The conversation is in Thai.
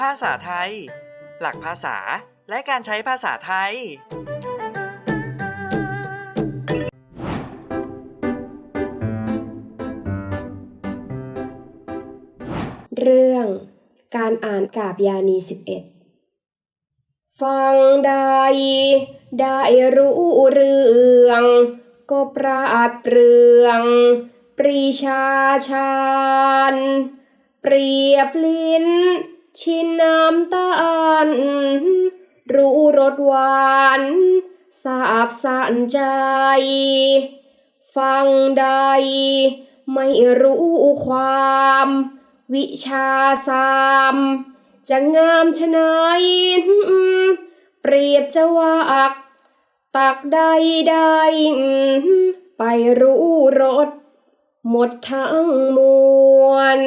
ภาษาไทย หลักภาษาและการใช้ภาษาไทย เรื่องการอ่านกาบยานีสิบเอ็ดฟังใดได้รู้เรื่อง ก็ปราดเปรื่อง ปรีชาชาญเปรียบลิ้น ชินน้ำตาล รู้รสหวานสาบสานใจ ฟังใด ไม่รู้ความ วิชาสามจะงามชะไหนเปรียบจะว่าอัก ตักใดใดไปรู้รสหมดทั้งมวล